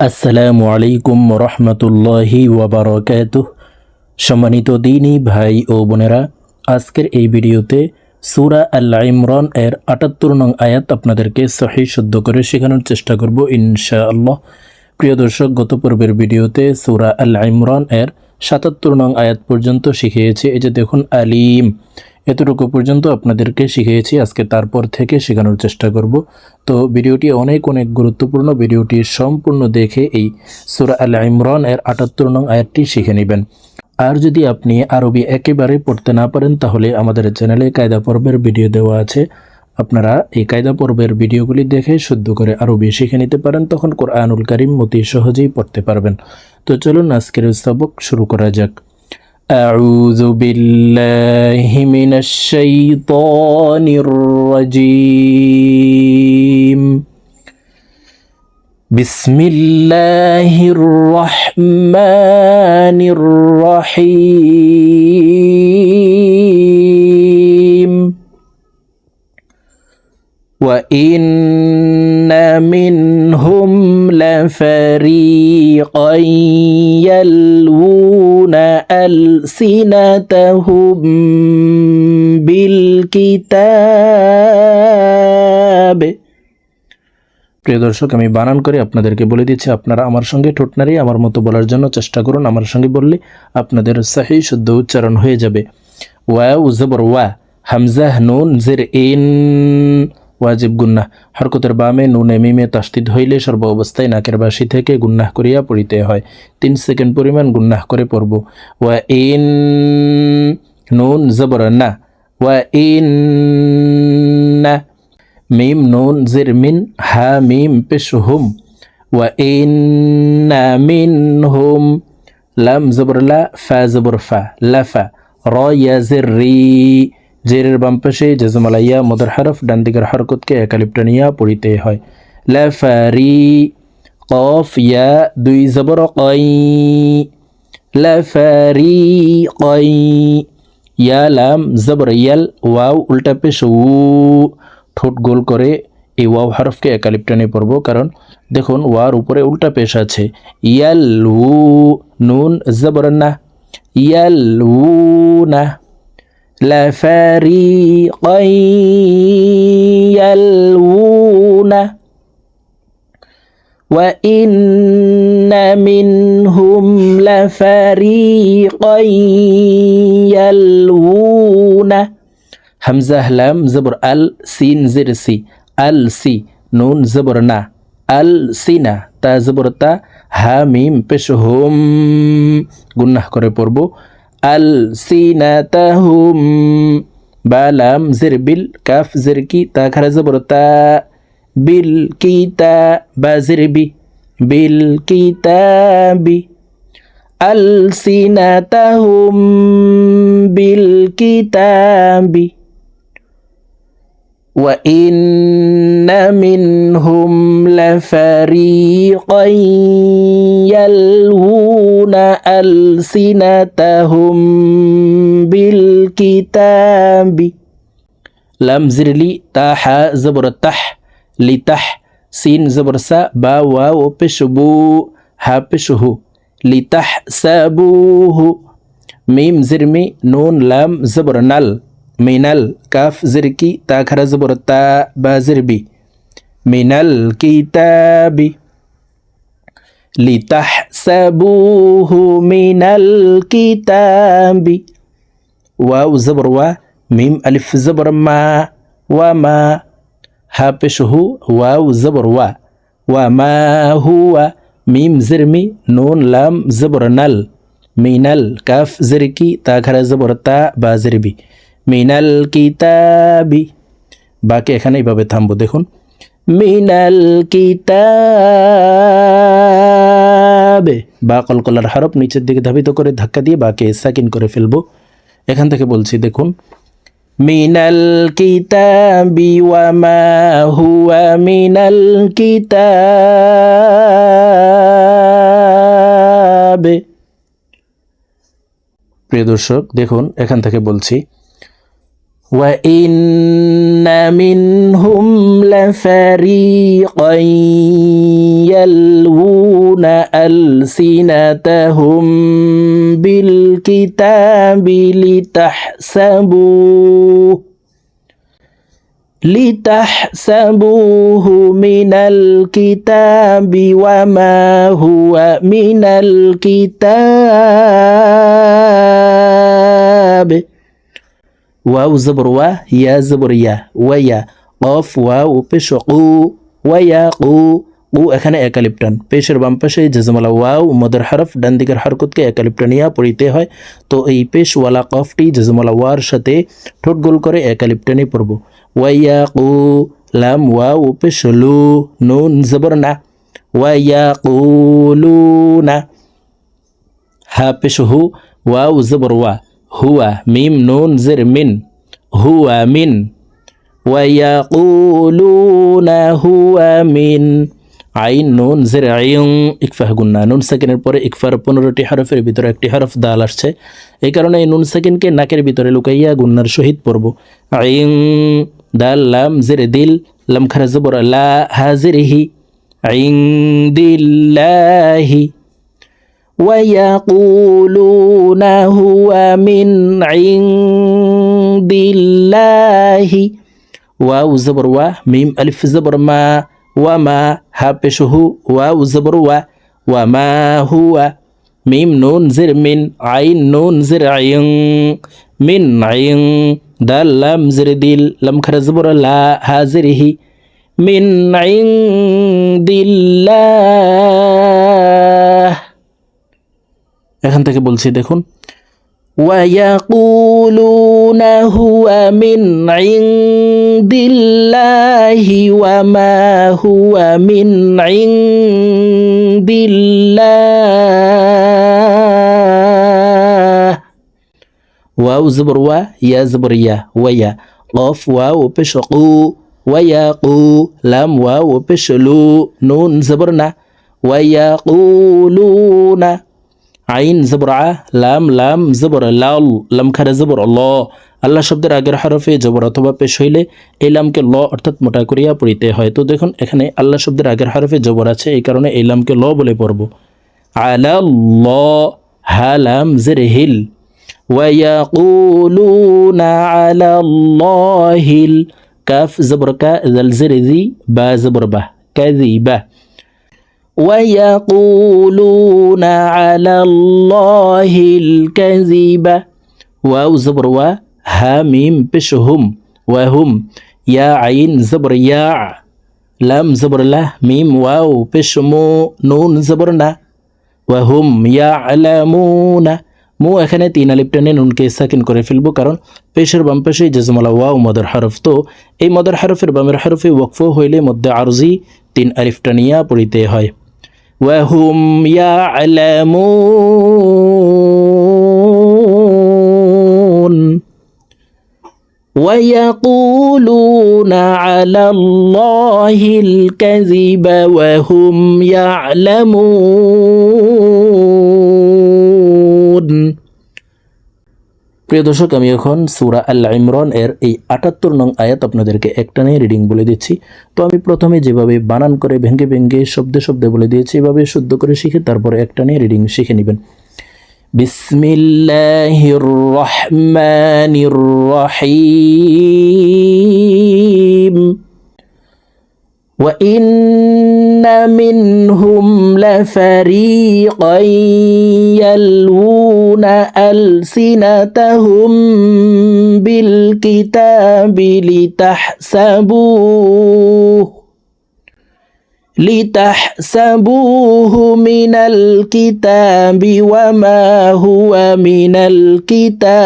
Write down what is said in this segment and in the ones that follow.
আসসালামু আলাইকুম রহমতুল্লাহি ওয়াবারকাত সম্মানিত দিনী ভাই ও বোনেরা, আজকের এই ভিডিওতে সুরা আল্লা ইমরান এর আটাত্তর নং আয়াত আপনাদেরকে সহি শুদ্ধ করে শেখানোর চেষ্টা করব ইনশাআল্লাহ। প্রিয় দর্শক, গত পর্বের ভিডিওতে সুরা আল্লা ইমরান এর সাতাত্তর নং আয়াত পর্যন্ত শিখিয়েছি। এই যে দেখুন, আলিম। এতটুকু পর্যন্ত আপনাদেরকে শিখিয়েছি। আজকে তারপর থেকে শেখানোর চেষ্টা করব। তো ভিডিওটি অনেক অনেক গুরুত্বপূর্ণ। ভিডিওটি সম্পূর্ণ দেখে এই সুরা আল ইমরান এর আটাত্তর নং আয়াতটি শিখে নেবেন। আর যদি আপনি আরবি একেবারে পড়তে না পারেন, তাহলে আমাদের চ্যানেলে কায়দা পর্বের ভিডিও দেওয়া আছে। আপনারা এই কায়দা পর্বের ভিডিওগুলি দেখে শুদ্ধ করে আরবি শিখে নিতে পারেন। তখন কোরআনুল করিম অতি সহজেই পড়তে পারবেন। তো চলুন আজকের সবক শুরু করা যাক أعوذ بالله من الشيطان الرجيم بسم الله الرحمن الرحيم وإن منهم لفريقا يلوون ألسنتهم بالكتاب প্রিয় দর্শক আমি বানান করে আপনাদেরকে বলে দিচ্ছি আপনারা আমার সঙ্গে ঠোঁট নাড়িয়ে আমার মতো বলার জন্য চেষ্টা করুন আমার সঙ্গে বললে আপনাদের সাহি শুদ্ধ উচ্চারণ হয়ে যাবে ওয়া উজবর ওয়া হামজাহ নুন জের ইন ওয়াজিব গুন্নাহ। হরকতের বামে নুনে মিমে তাস্তিদ হইলে সর্ব অবস্থায় নাকের বাসি থেকে গুন্নাহ করিয়া পড়িতে হয়। তিন সেকেন্ড পরিমাণ গুন্নাহ করে পড়ব। ওয়া ইন নুন জবর না। ওয়া ইন না। মিম নুন জির মিন, হা মিম পেশ হুম। ওয়া ইন মিন হুম। লাম জবর লা, ফা জবর ফা লাফা র, ইয়া, জির, রি। জেরের বাম পাশে জজমালাইয়া, মদর হরফ, ডান দিকের হরকতকে একালিপ্টানিয়া পড়িতে হয়। লাফারি, কফ, ইয়া, দুই জবর কই লাফারি কই ইয়া, লাম, জবর, ইয়াল, ওয়াও, উল্টা পেশ, উ। ঠোঁট গোল করে এই ওয়াও হরফকে একালিপ্টানে পড়ব কারণ দেখুন ওয়ার উপরে উল্টা পেশ আছে। ইয়াল, উ, নুন, জবর, না। ইয়াল, উ, না। لفريقا يلوون وإن منهم لفريقا يلوون همزة لام زبر ال سين زر سي ال سي نون زبر نا ال সিনা তা জবর তা হা মিম পেশ হোম গুন্নাহ করে পড়ব ألسنتهم. بلام زر بال كاف زر كي تا خرز برتا. بالكتاب بزر بي. بالكتاب ألسنتهم. بالكتاب وإن منهم لفريقين. ألسنتهم بالكتاب لم زرلي تاح زبر تح لتح سين زبر سا با واو بشبو ها بشهو لتحسبوه ميم زرمي نون لام زبر نل মিনাল কাফ জিরকি তা খারা জবর তা বা জিরবি মিনাল কিতাবি লিতাহসাবুহু মিনাল কিতাবি ওয়াও জবর ওয়া মিম আলিফ জবর মা ওয়া মা হা পেশহু ওয়াও জবর ওয়া ওয়া মা হুয়া মিম জিরমি নুন লাম জবর নাল মিনাল কাফ জিরকি তা খারা জবর তা বা জিরবি মিনাল কিতাবি বাকি এখানে এইভাবে থামবো, দেখুন। মিনাল কিতাবে বা কলকলার হরফ নিচের দিকে ধাবিত করে ধাক্কা দিয়ে বাকে সাকিন করে ফেলব। এখান থেকে বলছি, দেখুন। মিনাল কিতাবি ওয়া মা হুয়া মিনাল কিতাবে। প্রিয় দর্শক, দেখুন, এখান থেকে বলছি وإن منهم لفريقا يلوون ألسنتهم بالكتاب لتحسبوه لتحسبوه من الكتاب وما هو من الكتاب ওয়াউ জবর ওয়া ইয়া জবর ইয়া ওয়াইয়া অফ ওয়াউ পেশ কু ওয়াইয়া কু উ এখানে একালিপটন পেশের বাম পাশে জেজমালা ওয়াও মদর হরফ ডান দিকের হরকতকে একালিপটনিয়া পড়িতে হয় তো এই পেশওয়ালা কফটি জেজমালা ওয়ার সাথে ঠোঁট গোল করে একালিপটনি পড়ব ওয়াইয়া কু লাম ওয়াও পেশ লু নুন জবর না ওয়াইয়া কুলু না হা পেশ হু ওয়াউ জবর ওয়া হুয়া মিম নুন জের মিন হুয়া মিন ويقولون هو من আইন নুন জের আইং ইকফাহ গুন্না নুন সেকেন্ডের পরে ইকফার পনেরোটি হরফের ভিতরে একটি হরফ দাল আসছে এই কারণে এই নুন সেকেন্ডকে নাকের ভিতরে লুকাইয়া গুন্নার সহিত পড়ব আইং দাল লাম জের দিল লাম খারা জবর লা হাজিরিহি আইং দিল্লাহি ويقولون هو من عند الله. واو زبر و ميم ألف زبر ما وما هابشه واو زبر و وما هو. ميم نون زر من عين نون زر عين. من عين دال لام زر ديل لم خر زبر لا هازره من عند الله. এখান থেকে বলছি দেখুন ويقولون هو من عند الله وما هو من عند الله واو زبر و يا زبر يا ويا قاف واو بشقو ويقو لام واو بشلو نون زبرنا ويقولون আইন জবর আ লাম লাম জবর লাল লাম খারে জবর ল আল্লাহ শব্দের আগের হরফে জবর অথবা পেশ হইলে এই লামকে ল অর্থাৎ মোটা করিয়া পড়িতে হয় তো দেখুন এখানে আল্লাহ শব্দের আগের হরফে জবর আছে এই কারণে এই লামকে ল বলে পড়ব আলা ল হা লাম জের হিল ويقولون على الله الكاف زبر كا زر ذي با زبر به كذبه ويقولون على الله الكذب واو زبر و ها ميم بشهم وهم يا عين زبر يا لام زبر له ميم واو بشمو نون زبرنا وهم يعلمون মু এখানে তিন আলিপ টেনে নুনকে সাকিন করে ফেলবো কারণ পেশের বাম পেশে জেজমালা ওয়াও মদর হরফ তো এই মদর হরফের বামের হরফে ওয়কফ হইলে মধ্যে আরজি তিন আলিফ টানিয়া পড়িতে হয় وهم يعلمون. ويقولون على الله الكذب وهم يعلمون. প্রিয় দর্শক আমি এখন সুরা আল্লাহ ইমরান এর এই আটাত্তর নং আয়াত আপনাদেরকে একটানে রিডিং বলে দিচ্ছি তো আমি প্রথমে যেভাবে বানান করে ভেঙ্গে ভেঙ্গে শব্দে শব্দে বলে দিয়েছি এভাবে শুদ্ধ করে শিখে তারপরে একটানে রিডিং শিখে নেবেন বিসমিল্লাহির রহমানির রহিম وإن منهم لفريقا يلوون ألسنتهم بالكتاب لتحسبوه لتحسبوه من الكتاب وما هو من الكتاب.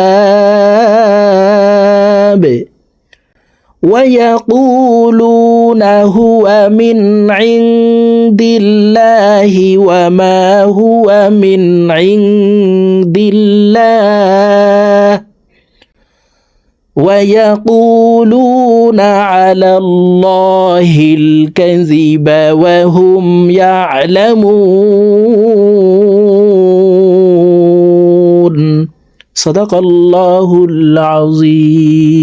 ويقولون هو من عند الله وما هو من عند الله. ويقولون على الله الكذب وهم يعلمون. صدق الله العظيم.